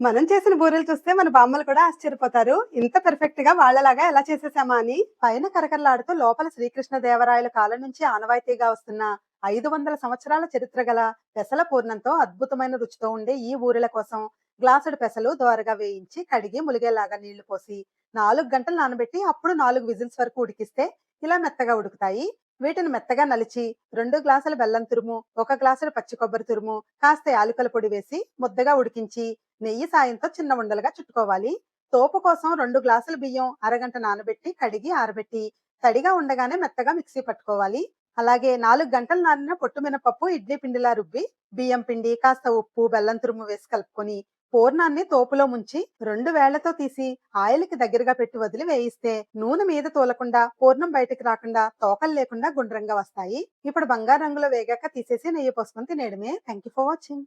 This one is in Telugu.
మనం చేసిన బూరెలు చూస్తే మన బామ్మలు కూడా ఆశ్చర్యపోతారు. ఇంత పెర్ఫెక్ట్గా వాళ్ళలాగా ఎలా చేసేసామా అని పైన కరకరలాడుతూ లోపల శ్రీకృష్ణ దేవరాయల కాలం నుంచి ఆనవాయితీగా వస్తున్న ఐదు వందల సంవత్సరాల చరిత్ర గల పెసల పూర్ణంతో అద్భుతమైన రుచితో ఉండే ఈ బూరెల కోసం గ్లాసుడు పెసలు దోరగా వేయించి కడిగి ములిగేలాగా నీళ్ళు పోసి నాలుగు గంటలు నానబెట్టి అప్పుడు నాలుగు విజిల్స్ వరకు ఉడికిస్తే ఇలా మెత్తగా ఉడుకుతాయి. వీటిని మెత్తగా నలిచి రెండు గ్లాసుల బెల్లం తురుము ఒక గ్లాసుల పచ్చి కొబ్బరి తురుము కాస్త యాలకుల పొడి వేసి ముద్దగా ఉడికించి నెయ్యి సాయంతో చిన్న ఉండలుగా చుట్టుకోవాలి. తోపు కోసం రెండు గ్లాసుల బియ్యం అరగంట నానబెట్టి కడిగి ఆరబెట్టి తడిగా ఉండగానే మెత్తగా మిక్సీ పట్టుకోవాలి. అలాగే నాలుగు గంటలు నానిన పొట్టు మినపప్పు ఇడ్లీ పిండిలా రుబ్బి బియ్యం పిండి కాస్త ఉప్పు బెల్లం తురుము వేసి కలుపుకొని పూర్ణాన్ని తోపులో ముంచి రెండు వేళ్ళతో తీసి ఆయిల్కి దగ్గరగా పెట్టి వదిలి వేయిస్తే నూనె మీద తోలకుండా పూర్ణం బయటకు రాకుండా తోకలు లేకుండా గుండ్రంగా వస్తాయి. ఇప్పుడు బంగారు రంగులో వేగాక తీసేసి నెయ్యి పోసుకొని తినేయడమే. Thank you for watching.